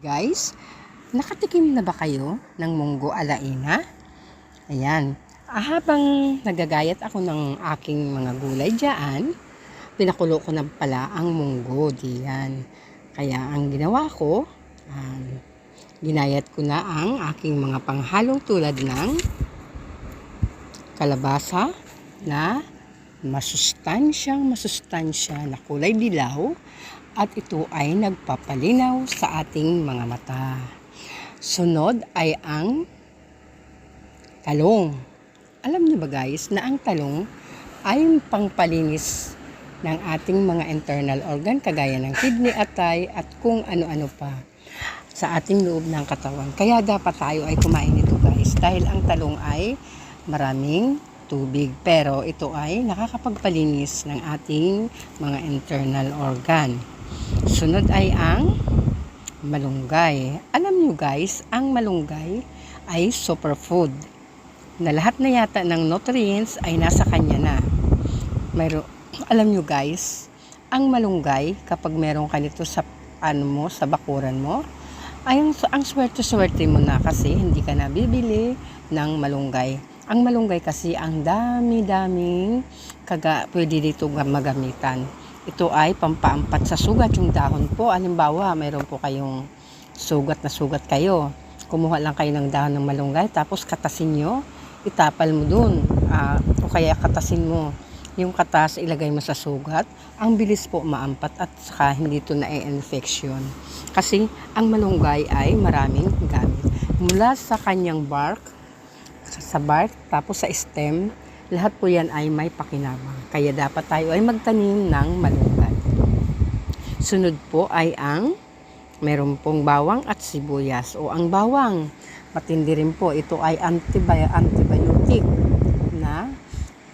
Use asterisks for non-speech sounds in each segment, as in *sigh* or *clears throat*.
Guys, nakatikim na ba kayo ng munggo alaina? Ayan. Ah, habang nagagayat ako ng aking mga gulay dyan, pinakulo ko na pala ang munggo diyan. Kaya ang ginawa ko, um, ginayat ko na ang aking mga panghalong tulad ng kalabasa na masustansyang masustansya na kulay dilaw at ito ay nagpapalinaw sa ating mga mata. Sunod ay ang talong. Alam niyo ba guys na ang talong ay pangpalinis ng ating mga internal organ kagaya ng kidney at thigh at kung ano-ano pa sa ating loob ng katawan. Kaya dapat tayo ay kumain nito guys dahil ang talong ay maraming tubig pero ito ay nakakapagpalinis ng ating mga internal organ. Sunod ay ang malunggay. Alam nyo guys, ang malunggay ay superfood na lahat na yata ng nutrients ay nasa kanya na. Mayro, *clears throat* alam nyo guys, ang malunggay kapag meron ka nito sa ano mo, sa bakuran mo, ay ang, ang swerte-swerte mo na kasi hindi ka nabibili ng malunggay. Ang malunggay kasi ang dami-daming kaga, pwede dito magamitan. Ito ay pampaampat sa sugat yung dahon po. Halimbawa, mayroon po kayong sugat na sugat kayo. Kumuha lang kayo ng dahon ng malunggay tapos katasin nyo, itapal mo dun. Ah, o kaya katasin mo yung katas ilagay mo sa sugat, ang bilis po maampat at saka hindi ito na-infection. Kasi ang malunggay ay maraming gamit. Mula sa kanyang bark, sa bark, tapos sa stem, lahat po yan ay may pakinabang. Kaya dapat tayo ay magtanim ng malunggay. Sunod po ay ang meron pong bawang at sibuyas. O ang bawang, matindi rin po. Ito ay antibi- antibiotic na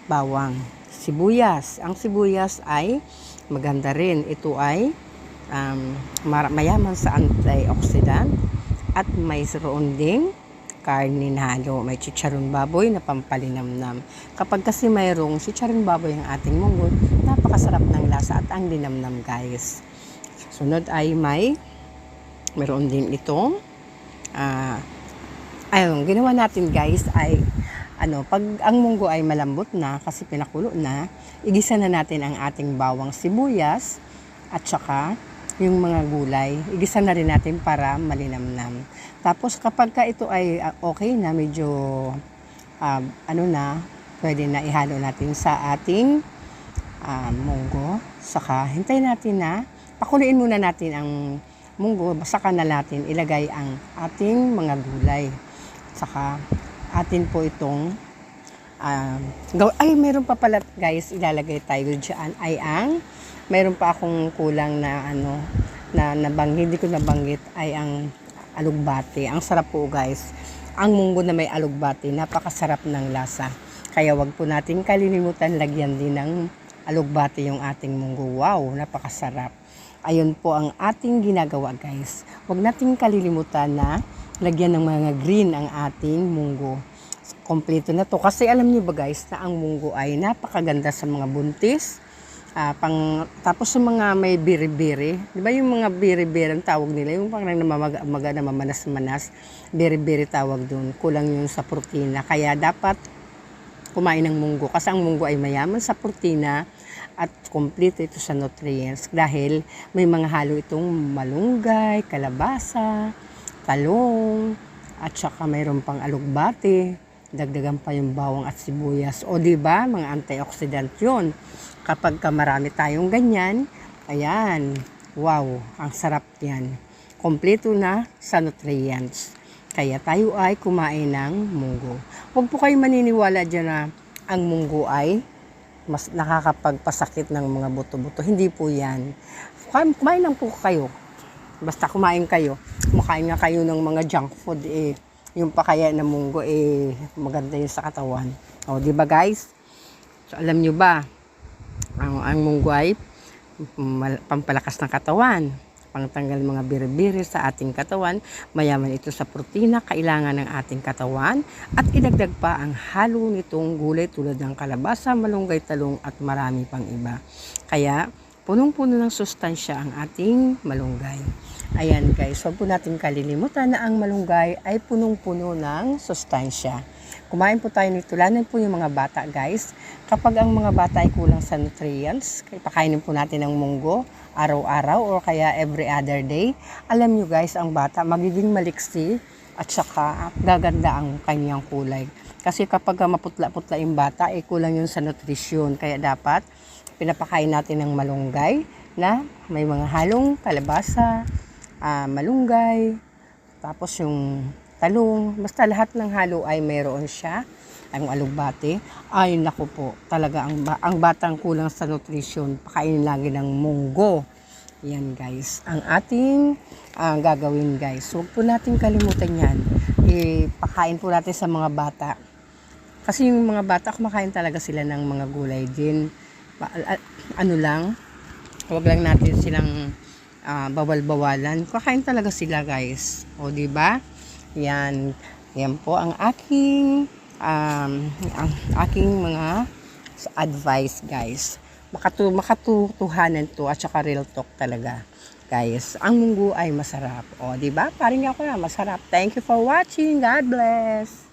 bawang. Sibuyas. Ang sibuyas ay maganda rin. Ito ay um, mayaman sa antioxidant at may roon ding karne na halo. May chicharon baboy na pampalinamnam. Kapag kasi mayroong chicharon baboy ang ating munggo, napakasarap ng lasa at ang linamnam guys. Sunod ay may meron din itong ah ayun, ginawa natin guys ay ano, pag ang munggo ay malambot na kasi pinakulo na, igisa na natin ang ating bawang sibuyas at saka yung mga gulay. Igisa na rin natin para malinamnam. Tapos kapag ka ito ay ah, okay na, medyo ah, ano na, pwede na ihalo natin sa ating ah, munggo. Saka hintayin natin na pakuliin muna natin ang munggo. Saka na natin ilagay ang ating mga gulay. Saka atin po itong um, ay meron pa pala guys ilalagay tayo dyan ay ang meron pa akong kulang na ano na nabanggit hindi ko nabanggit ay ang alugbati. Ang sarap po guys. Ang munggo na may alugbati napakasarap ng lasa. Kaya wag po natin kalilimutan lagyan din ng alugbati yung ating munggo. Wow napakasarap. Ayun po ang ating ginagawa guys. Wag nating kalilimutan na lagyan ng mga green ang ating munggo. Kompleto na to. Kasi alam niyo ba guys na ang munggo ay napakaganda sa mga buntis. Ah, pang, tapos sa mga may biri-biri, di ba yung mga biri-biri ang tawag nila, yung parang namamaga, maga, namamanas-manas, biri-biri tawag doon, kulang yun sa protina. Kaya dapat kumain ng munggo kasi ang munggo ay mayaman sa protina at kompleto ito sa nutrients. Dahil may mga halo itong malunggay, kalabasa, talong, at saka mayroon pang alugbati, dagdagan pa yung bawang at sibuyas. O di ba mga antioxidant yun. Kapag ka marami tayong ganyan, ayan, wow, ang sarap yan. Kompleto na sa nutrients. Kaya tayo ay kumain ng munggo. Huwag po kayong maniniwala dyan na ang munggo ay mas nakakapagpasakit ng mga buto-buto. Hindi po yan. Kumain lang po kayo. Basta kumain kayo. Kumakain nga kayo ng mga junk food eh yung pakaya ng munggo eh maganda yun sa katawan. O, di ba guys? So, alam nyo ba, ang, ang munggo ay pampalakas ng katawan, pangtanggal mga biri-biri sa ating katawan, mayaman ito sa protina, kailangan ng ating katawan, at idagdag pa ang halo nitong gulay tulad ng kalabasa, malunggay, talong, at marami pang iba. Kaya, punong-puno ng sustansya ang ating malunggay. Ayan guys, huwag po natin kalilimutan na ang malunggay ay punong-puno ng sustansya. Kumain po tayo nito, lalo po yung mga bata guys. Kapag ang mga bata ay kulang sa nutrients, pakainin po natin ng munggo araw-araw or kaya every other day. Alam nyo guys, ang bata magiging maliksi at saka gaganda ang kanyang kulay. Kasi kapag maputla-putla yung bata, ay kulang yun sa nutrisyon. Kaya dapat pinapakain natin ng malunggay na may mga halong kalabasa, ah, malunggay, tapos yung talong, basta lahat ng halo ay mayroon siya. Ang alugbate, ay naku po, talaga ang, ang batang kulang sa nutrition, pakainin lagi ng munggo. Yan guys, ang ating ah, gagawin guys. Huwag po natin kalimutan yan. Ipakain po natin sa mga bata. Kasi yung mga bata, kumakain talaga sila ng mga gulay din. Pa- ano lang, huwag lang natin silang ah, bawal-bawalan. Kakain talaga sila guys. O di ba? Yan. Yan po ang aking um, ang aking mga advice guys. Makatu makatutuhanan to at saka real talk talaga. Guys, ang munggo ay masarap. O, di ba? Paring ako na, masarap. Thank you for watching. God bless.